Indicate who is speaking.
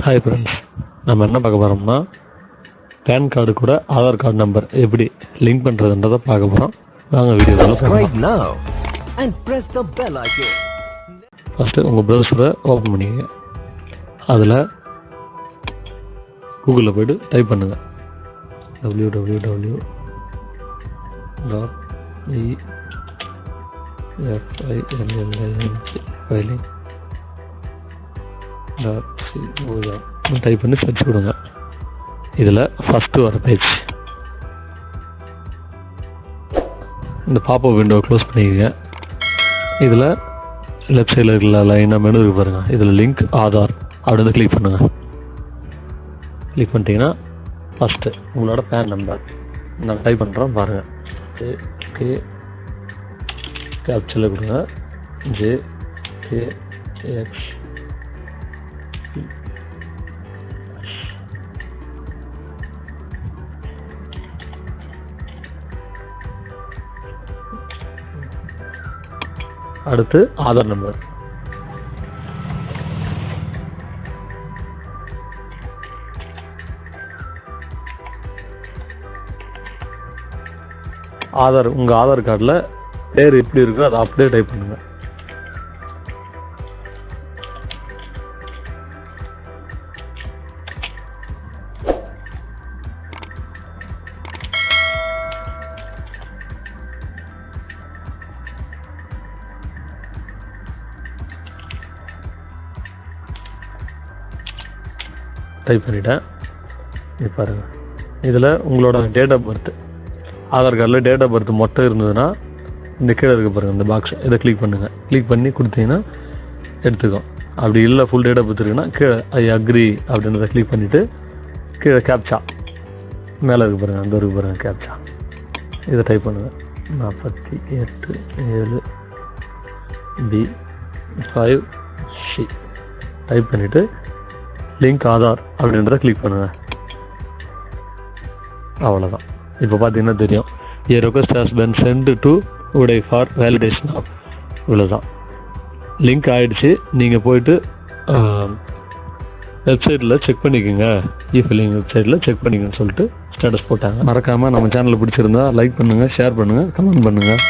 Speaker 1: Hi friends நம்ம என்ன பார்க்க போகிறோம்னா பேன் கார்டு கூட ஆதார் கார்டு நம்பர் எப்படி லிங்க் பண்ணுறதுன்றதை பார்க்க போகிறோம் வாங்க வீடியோவில்
Speaker 2: icon.
Speaker 1: ஃபஸ்ட்டு உங்கள் ப்ரௌசரை ஓப்பன் பண்ணிக்கங்க அதில் கூகுளில் போய்ட்டு டைப் பண்ணுங்கள் டபிள்யூ டபிள்யூ டபிள்யூ டாட் இ எஃப்ஐஎல்எல்ஐஎன்சி ஃபைலிங் டைப் பண்ணி சர்ச் கொடுங்க. இதில் ஃபஸ்ட்டு வர பேஜ் இந்த பாப்பா விண்டோ க்ளோஸ் பண்ணிக்கங்க. இதில் லெஃப்ட் சைடில் இருக்கிற லைனாக மெனு இருக்கு பாருங்கள் இதில் லிங்க் ஆதார் அப்படின்னு கிளிக் பண்ணுங்கள் கிளிக் பண்ணிட்டீங்கன்னா ஃபஸ்ட்டு உங்களோட பேன் நம்பர் நான் டைப் பண்ணுறோம் பாருங்கள் ஜே கே கேப்சரில் கொடுங்க. ஜே கே எக்ஸ் அடுத்து ஆதார் நம்பர். ஆதார் உங்கள் ஆதார் கார்டில் பேர் எப்படி இருக்கோ அதை அப்படியே டைப் பண்ணுங்கள் டைப் பண்ணிட்டேன். இது பாருங்கள் இதில் உங்களோட டேட் ஆஃப் பர்த் ஆதார் கார்டில் டேட் ஆஃப் பர்த் மொத்தம் இருந்ததுன்னா இந்த கீழே இருக்க பாருங்கள் இந்த பாக்ஸ் இதை கிளிக் பண்ணுங்கள் கிளிக் பண்ணி கொடுத்தீங்கன்னா எடுத்துக்கும். அப்படி இல்லை ஃபுல் டேட் ஆஃப் பர்த் இருக்குன்னா கீழே ஐ அக்ரி அப்படின்றத கிளிக் பண்ணிவிட்டு கீழே கேப்ச்சா மேலே இருக்கு பாருங்கள் அந்த இருக்கு பாருங்கள் கேப்ச்சா இதை டைப் பண்ணுங்கள் நாற்பத்தி எட்டு ஏழு பி ஃபைவ் சி டைப் பண்ணிவிட்டு லிங்க் ஆதார் அப்படின்றத கிளிக் பண்ணுங்கள் அவ்வளோதான் இப்போ பார்த்தீங்கன்னா தெரியும். A request has been sent to UIDAI for validation of இவ்வளோதான் லிங்க் ஆயிடுச்சு. நீங்கள் போயிட்டு வெப்சைட்டில் செக் பண்ணிக்கோங்க. இ ஃபில்லிங் வெப்சைட்டில் செக் பண்ணிக்கன்னு சொல்லிட்டு ஸ்டேட்டஸ் போட்டாங்க. மறக்காமல் நம்ம சேனலில் பிடிச்சிருந்தா லைக் பண்ணுங்கள் ஷேர் பண்ணுங்கள் கமெண்ட் பண்ணுங்கள்